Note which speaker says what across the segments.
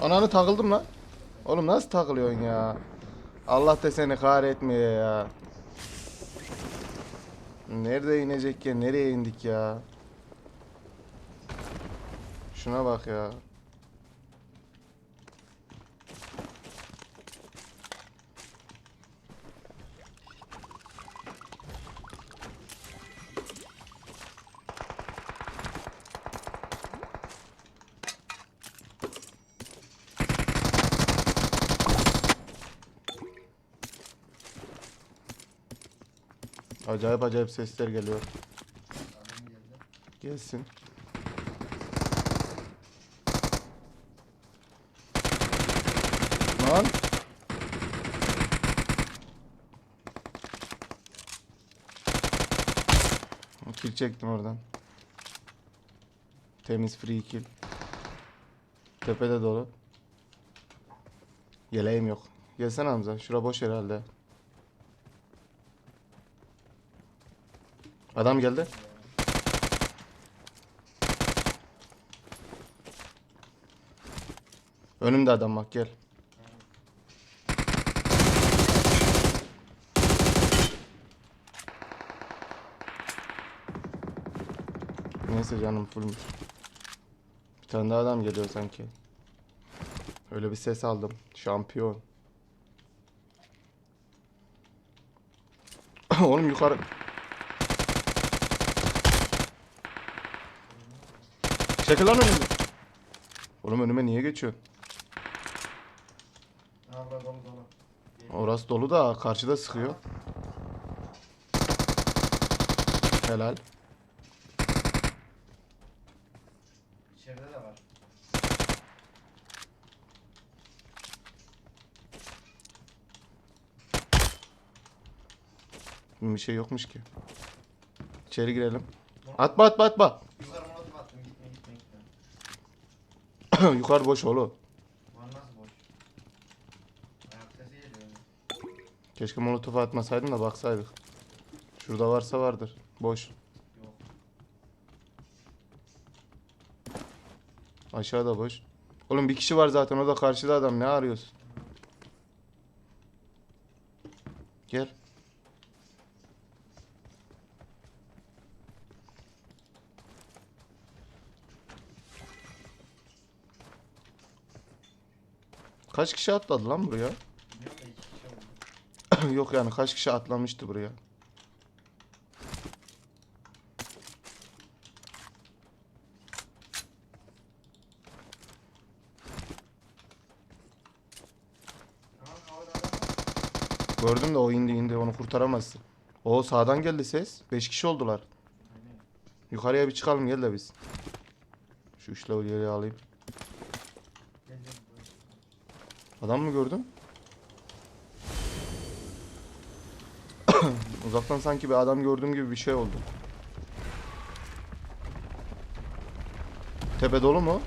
Speaker 1: Ananı takıldım lan. Oğlum nasıl takılıyorsun ya? Allah da seni kahretmiyor ya. Nerede inecek ya? Nereye indik ya? Şuna bak ya. Acayip acayip sesler geliyor. Gelsin. Lan. Kill çektim oradan. Temiz free kill. Tepede dolu. Yeleğim yok. Gelsene Hamza. Şura boş herhalde. Adam geldi. Önümde adam bak gel. Neyse canım fullmuş. Bir tane daha adam geliyor sanki. Öyle bir ses aldım. Şampiyon. Oğlum yukarı. Çekil lan önümde. Oğlum önüme niye geçiyorsun?
Speaker 2: Ha bura dolu dolu.
Speaker 1: Orası dolu da karşıda sıkıyor. Helal.
Speaker 2: İçeride de var.
Speaker 1: Bir şey yokmuş ki. İçeri girelim. Atma atma atma.
Speaker 2: Yukarı molotof attım gitme gitme gitme.
Speaker 1: Yukarı boş oğlum. Keşke molotofu atmasaydın da baksaydık. Şurada varsa vardır. Boş.
Speaker 2: Yok.
Speaker 1: Aşağıda boş. Oğlum bir kişi var zaten o da karşıda adam. Ne arıyorsun? Gel. Kaç kişi atladı lan buraya? Yok yani kaç kişi atlamıştı buraya? Gördüm de o indi indi onu kurtaramazsın. O sağdan geldi ses. 5 kişi oldular. Yukarıya bir çıkalım gel de biz. Şu üç level yeri alayım.
Speaker 2: Gel gel buraya.
Speaker 1: Adam mı gördün? Uzaktan sanki bir adam gördüğüm gibi bir şey oldu. Tepe dolu mu?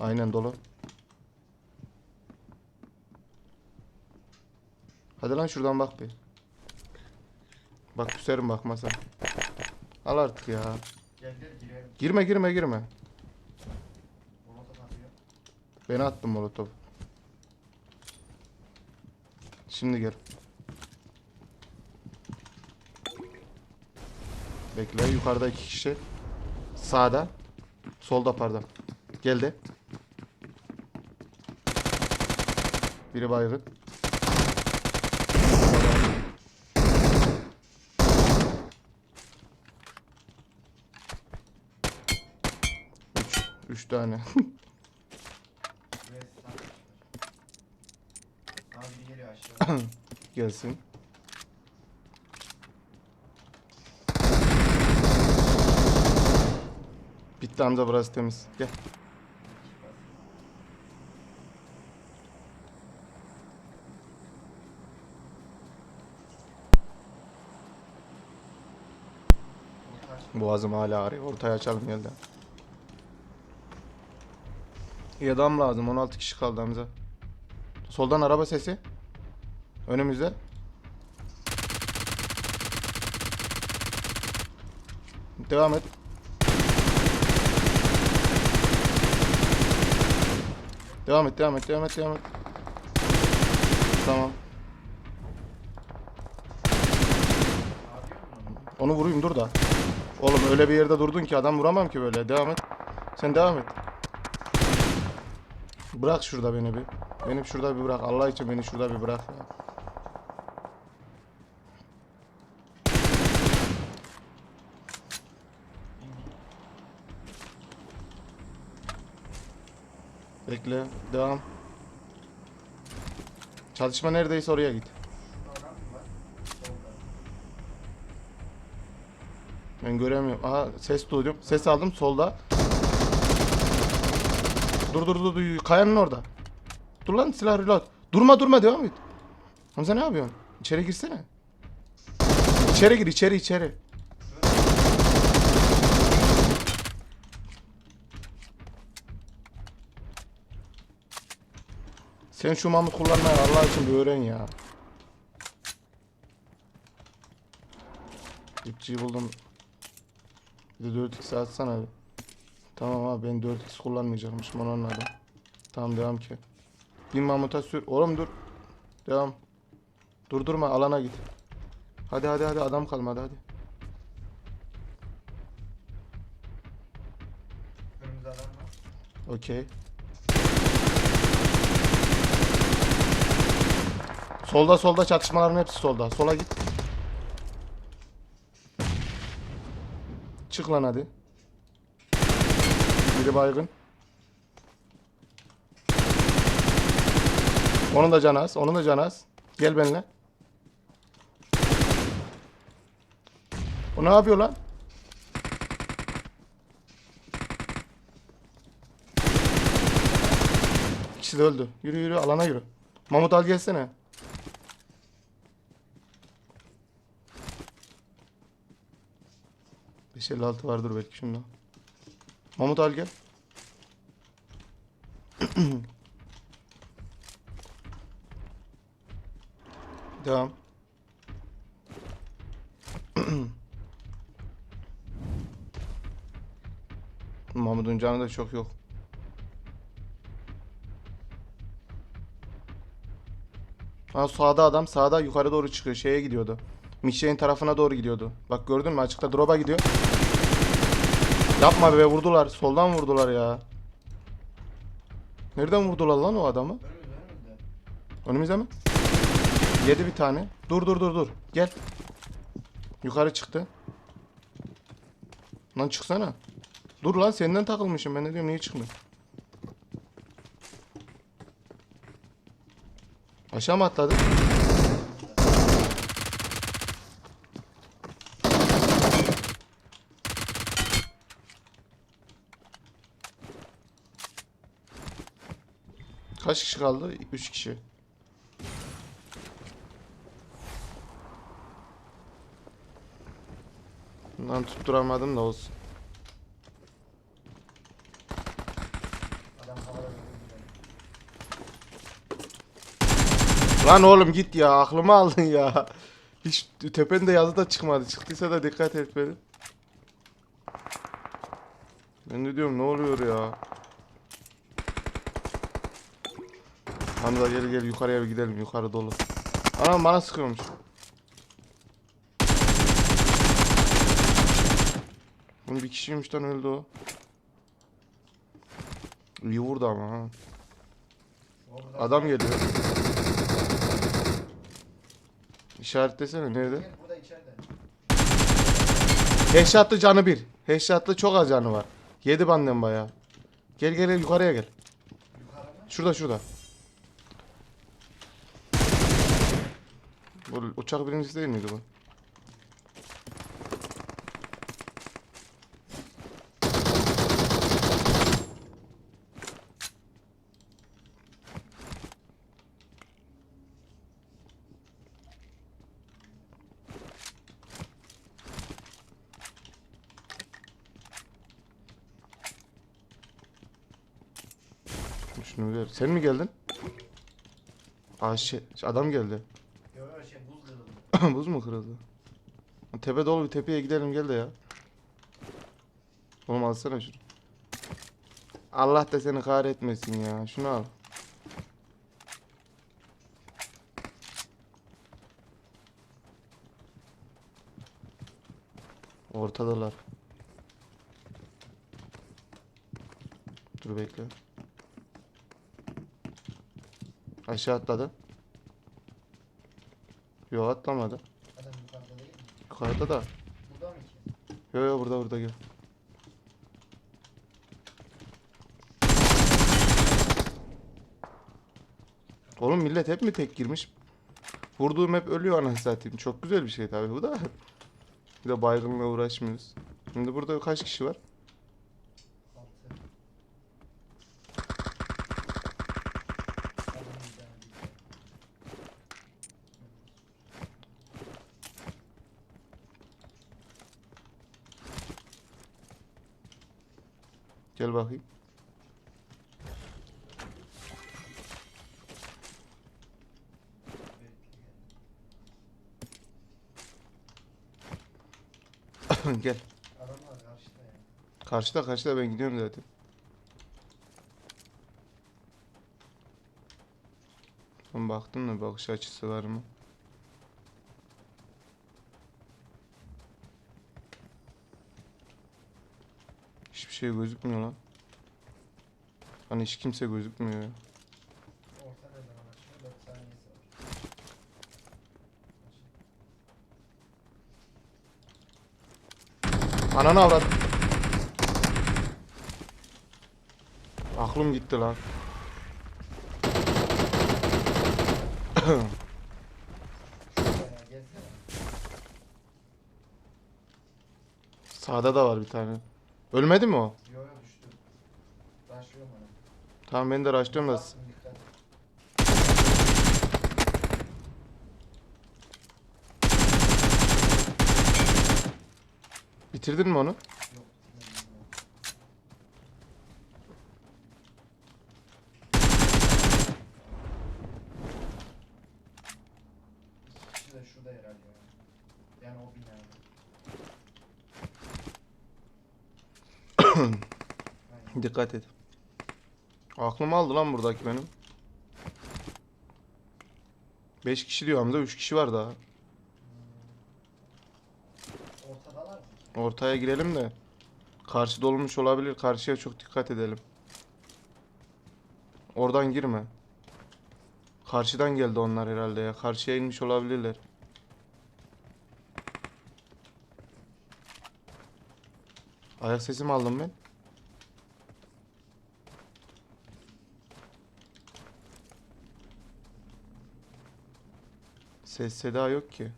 Speaker 1: Aynen dolu. Hadi lan şuradan bak bir. Bak küserim bakmasa. Al artık ya. Girme girme girme. Beni attın molotof. Şimdi gel. Bekle yukarıda iki kişi. Sağda. Solda pardon. Geldi. Biri baygın. Üç. Üç tane.
Speaker 2: Buraya sağ Daha biri geliyor aşağı.
Speaker 1: Gelsin. Bitti Hamza burası temiz. Gel. Boğazım hala ağrıyor. Ortaya açalım gel de. İyi adam lazım. 16 kişi kaldı Hamza. Soldan araba sesi. Önümüzde. Devam et. Devam et devam et devam et devam et. Tamam.
Speaker 2: Onu
Speaker 1: vurayım dur da. Oğlum öyle bir yerde durdun ki adam vuramam ki böyle. Devam et. Sen devam et. Bırak şurada beni bir. Beni şurada bir bırak. Allah için beni şurada bir bırak ya. Bekle. Devam. Çalışma neredeyse oraya git. Ben göremiyorum. Aha ses duydum. Ses aldım solda. Dur dur dur dur. Kayanın orada. Dur lan silah reload. Durma durma devam et. Hamza ne yapıyorsun? İçeri girsene. İçeri gir içeri içeri. Sen şu mamut kullanmayı Allah için bir öğren ya. İpçiyi buldum. Bir de 4x atsana abi. Tamam abi ben 4x kullanmayacakmışım onu anladım. Tamam devam ki. Bin mamuta sür. Oğlum dur. Devam. Durdurma alana git. Hadi hadi hadi adam kalmadı hadi. Okey. Solda solda çatışmaların hepsi solda. Sola git. Çık lan hadi. Biri baygın. Onun da canı az. Onun da canı az. Gel benimle. O ne yapıyor lan? İkisi de öldü. Yürü yürü alana yürü. Mahmut al gelsene. Beş elli altı vardır belki şunda. Mahmut al gel. Devam. Mahmut'un canı da çok yok. Ha sağda adam sağda yukarı doğru çıkıyor. Şeye gidiyordu. Mişe'nin tarafına doğru gidiyordu. Bak gördün mü açıkta drop'a gidiyor. Yapma be vurdular. Soldan vurdular ya. Nereden vurdular lan o adamı?
Speaker 2: Önümüzde
Speaker 1: mi? Yedi bir tane. Dur dur dur dur. Gel. Yukarı çıktı. Lan çıksana. Dur lan senden takılmışım. Ben de diyorum niye çıkmıyor? Aşağı mı atladı? Kaç kişi kaldı? 3 kişi. Lan tutturamadım da olsun. Lan oğlum git ya aklımı aldın ya. Hiç tepende yazı da çıkmadı. Çıktıysa da dikkat etmedim. Ben de diyorum ne oluyor ya. Hamza gel gel yukarıya bir gidelim yukarı dolu. Anam bana sıkıyormuş. Oğlum bir kişiymiş lan öldü o. İyi vurdu ama ha. Adam geliyor. İşaretlesene nerede? Headshot'lı canı bir. Headshot'lı çok az canı var. Yedi benden bayağı. Gel gel gel, yukarıya gel. Şurada şurada. Bu uçak birincisi değil miydi bu? Şunu. Sen mi geldin? Aa şey, adam geldi.
Speaker 2: Yok yok şey buz kırıldı.
Speaker 1: Buz mu kırıldı? Tepe dolu bir tepeye gidelim gel de ya. Oğlum alsana şunu. Allah da seni kahretmesin ya. Şunu al. Ortadalar. Dur bekle. Aşağı atladı. Yo atlamadı.
Speaker 2: Adam yukarıda
Speaker 1: da.
Speaker 2: Burada mı ki?
Speaker 1: Yo yo burada burada gel. Oğlum millet hep mi tek girmiş? Vurduğum hep ölüyor anasını satayım. Çok güzel bir şey tabii bu da. Bir de baygınla uğraşmıyoruz. Şimdi burada kaç kişi var?
Speaker 2: Altı. Adam bir tane bir tane.
Speaker 1: Gel bakayım. gel.
Speaker 2: Karşıda.
Speaker 1: Karşıda ben gidiyorum zaten. Son baktım da bakış açısı var mı? Şey gözükmüyor lan. Hani hiç kimse gözükmüyor ya.
Speaker 2: Orta ne zaman açıyor? 4 saniyesi var.
Speaker 1: Ananı avrat. Aklım gitti lan. Sağda da var bir tane. Ölmedi mi o?
Speaker 2: Yo yo düştü. Başlıyorum ona.
Speaker 1: Tamam ben de raşlıyorum da.
Speaker 2: Dikkat.
Speaker 1: Bitirdin mi onu?
Speaker 2: Yok. bilmiyorum, bilmiyorum. İki kişi de şurada herhalde ya. Yani o binada.
Speaker 1: Dikkat et. Aklım aldı lan buradaki benim. 5 kişi diyor da 3 kişi var daha. Ortaya girelim de. Karşı dolmuş olabilir. Karşıya çok dikkat edelim. Oradan girme. Karşıdan geldi onlar herhalde ya. Karşıya inmiş olabilirler. Ayak sesimi aldım ben. Ses seda yok ki.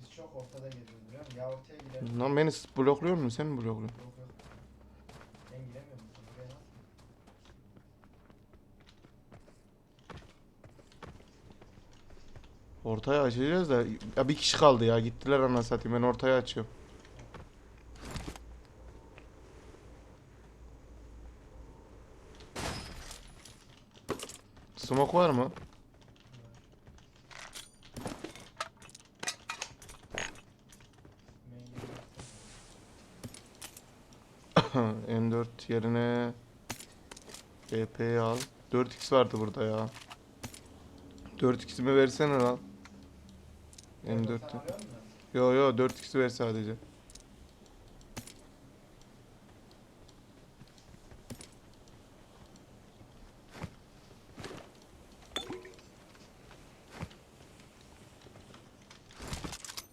Speaker 2: Biz çok ortada geziyoruz biliyor musun? Ya ortaya gidelim.
Speaker 1: Lan beni blokluyor musun? Sen mi blokluyorsun?
Speaker 2: Yok yok. Ben giremiyorum. Buraya nasıl?
Speaker 1: Ortaya açacağız da ya bir kişi kaldı ya gittiler ana satayım ben ortaya açıyorum. Smoke var mı?
Speaker 2: Ben giremiyorum.
Speaker 1: M4 yerine BP'yi al. 4x vardı burada ya. 4x'imi versene lan.
Speaker 2: Sen
Speaker 1: M4'ü.
Speaker 2: alıyor musun?
Speaker 1: Yo yo 4x'i ver sadece.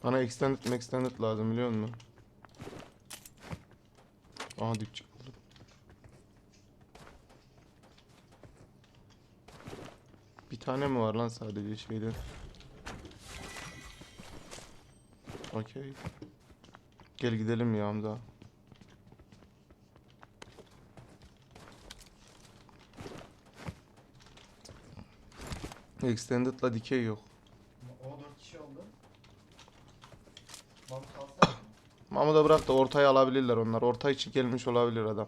Speaker 1: Bana extended extended lazım biliyor musun? Aha dipçik buldum. Bir tane mi var lan sadece şeyden? Okey. Gel gidelim ya Hamza. Extended'la dikey yok.
Speaker 2: O 4 kişi oldu. Mamut alsana.
Speaker 1: Da bırak da ortaya alabilirler onlar. Orta için gelmiş olabilir adam.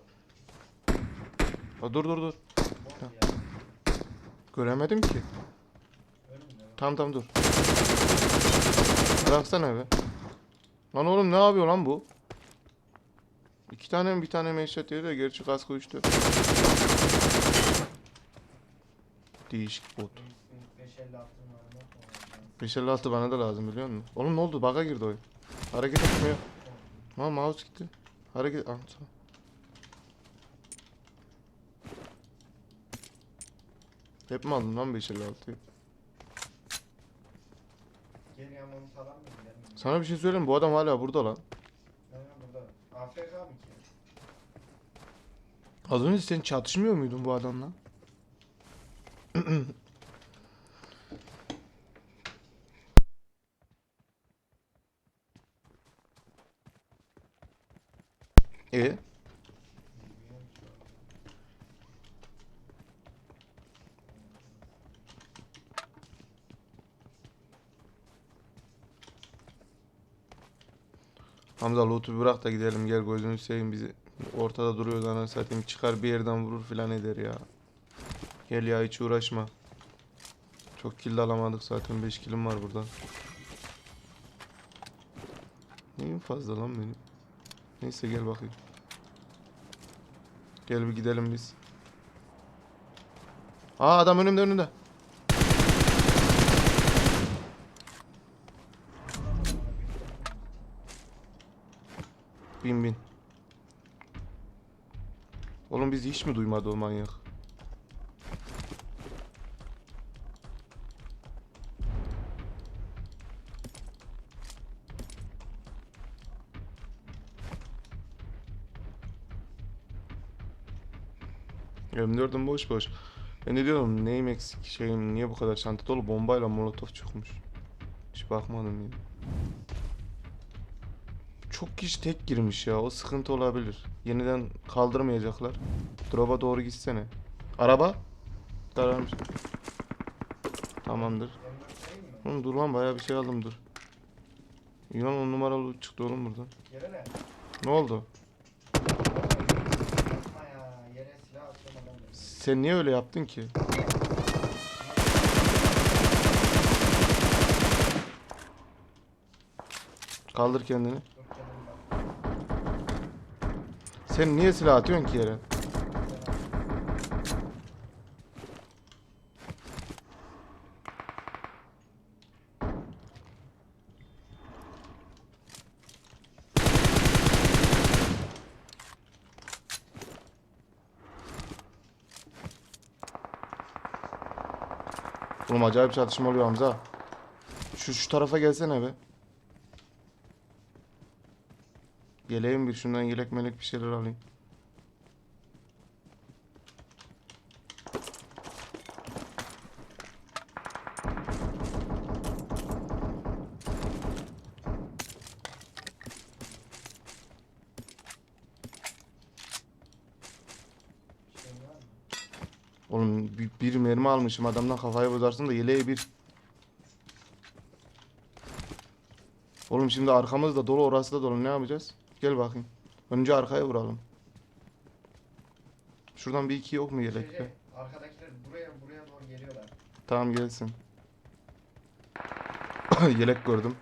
Speaker 1: Aa, dur dur dur. Göremedim ki. Tamam tamam dur. Bıraksana be. Lan oğlum ne yapıyor lan bu? İki tane mi bir tane mi eşyat yedi de gerçi kaskı uçtu. Değişik bot.
Speaker 2: 550 attım var ama.
Speaker 1: 556 bana da lazım biliyor musun? Oğlum ne oldu? Bug'a girdi oyun. Hareket etmiyor. Ha mouse gitti. Hareket... Ah, tamam. Hep mi aldın lan 556'yı?
Speaker 2: Gel yanmamı falan mı gidelim?
Speaker 1: Sana bir şey söyleyeyim mi? Bu adam hala burada lan.
Speaker 2: AFK mı ki?
Speaker 1: Az önce sen çatışmıyor muydun bu adamla? E
Speaker 2: şu an.
Speaker 1: Hamza loot'u bırak da gidelim gel gözünü seveyim bizi. Ortada duruyor anasını satayım çıkar bir yerden vurur filan eder ya. Gel ya hiç uğraşma. Çok kill alamadık zaten 5 killim var burada. Neyim fazla lan benim. Neyse gel bakayım. Gel bir gidelim biz. Aa adam önümde önümde. Bin bin. Oğlum biz hiç mi duymadı o manyak? M4'üm boş boş. Ben de diyorum neyim eksik şeyim niye bu kadar çanta dolu bombayla molotof çıkmış. Hiç bakmadım ya. Çok kişi tek girmiş ya o sıkıntı olabilir. Yeniden kaldırmayacaklar. Drop'a doğru gitsene. Araba. Dararmış. Tamamdır.
Speaker 2: M4 sayayım mı?
Speaker 1: Oğlum dur lan bayağı bir şey aldım dur. Yunan on numaralı çıktı oğlum buradan.
Speaker 2: Ne
Speaker 1: oldu?
Speaker 2: Yapma ya. Yere silah atıyorum adam. da.
Speaker 1: Sen niye öyle yaptın ki? Kaldır kendini. Sen niye silah atıyorsun ki yere? Oğlum acayip çatışma oluyor Hamza. Şu şu tarafa gelsene be. Yeleğim bir şundan yelek melek bir şeyler alayım. Almışım adamdan kafayı bozarsın da yeleğe bir. Oğlum şimdi arkamız da dolu orası da dolu ne yapacağız? Gel bakayım. Önce arkaya vuralım. Şuradan bir iki yok mu yelek be?
Speaker 2: şey, Arkadakiler buraya buraya doğru geliyorlar.
Speaker 1: Tamam gelsin. Yelek gördüm.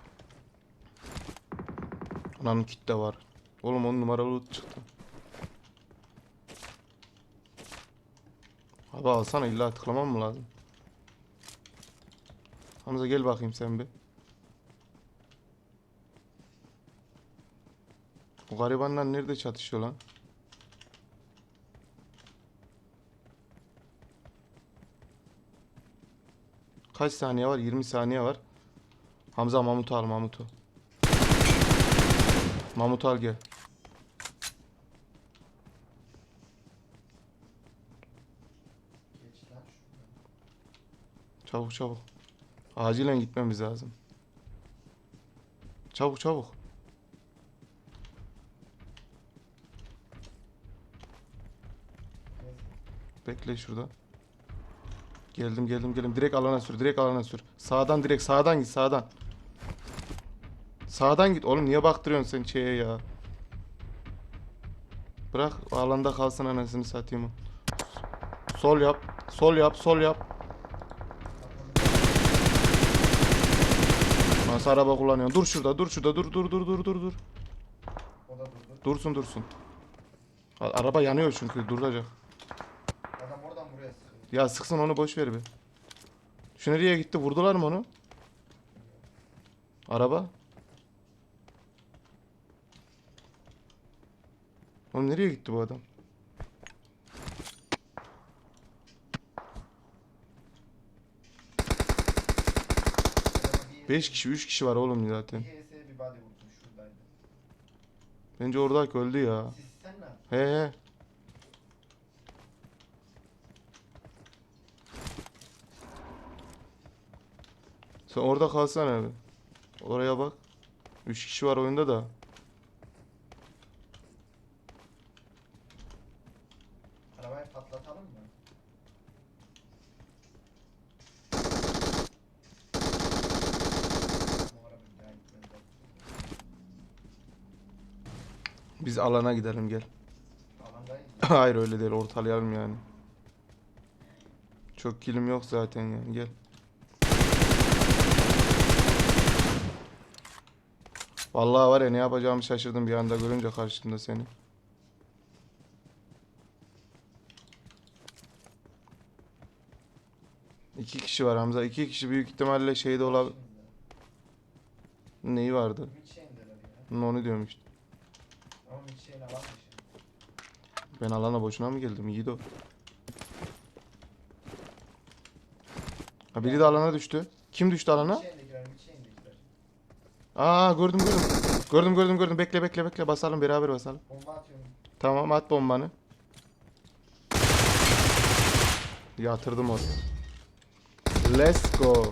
Speaker 1: Ananın kit de var. Oğlum on numaralı çıktı. Abi alsana illa tıklamam mı lazım? Hamza gel bakayım sen bir. O garibanlar nerede çatışıyor lan? Kaç saniye var? 20 saniye var. Hamza Mamut'u al Mamut'u. Mamut'u al gel.
Speaker 2: Geç lan şuradan.
Speaker 1: Çabuk çabuk. Acilen gitmemiz lazım. Çabuk çabuk. Bekle şurada. Geldim geldim geldim. Direkt alana sür. Direkt alana sür. Sağdan direkt sağdan git sağdan. Sağdan git. Oğlum niye baktırıyorsun sen şeye ya? Bırak alanda kalsın anasını satayım. Sol yap. Sol yap. Sol yap. Nasıl araba kullanıyorsun? Dur şurada. Dur şurada. Dur dur dur dur dur dur.
Speaker 2: O da durdu.
Speaker 1: Dursun dursun. A- Araba yanıyor çünkü duracak.
Speaker 2: Adam oradan buraya sıkıyor.
Speaker 1: Ya sıksın onu boş ver be. Şu nereye gitti? Vurdular mı onu? Araba. Oğlum nereye gitti bu adam?
Speaker 2: Adama bir
Speaker 1: 5 kişi 3 kişi var oğlum zaten. Bence oradaki öldü ya. He he. Sen orada kalsana abi. Oraya bak. 3 kişi var oyunda da.
Speaker 2: Arabayı patlatalım mı? Bu araba bir daha gitmez bak.
Speaker 1: Biz alana gidelim gel. Hayır öyle değil ortalayalım yani. Çok kilim yok zaten yani gel. Vallahi var ya ne yapacağımı şaşırdım bir anda görünce karşımda seni. İki kişi var Hamza. İki kişi büyük ihtimalle şeyde olabilir. Neyi vardı? Onu diyorum işte.
Speaker 2: Ama Midchain'e var mı şimdi?
Speaker 1: Ben alana boşuna mı geldim? İyi de o. Ha biri de alana düştü. Kim düştü alana?
Speaker 2: Midchain'dekiler.
Speaker 1: Aa gördüm gördüm. Gördüm gördüm gördüm. Bekle bekle bekle. Basalım beraber basalım.
Speaker 2: Bomba atıyorum.
Speaker 1: Tamam at bombanı. Yatırdım oraya. Let's go.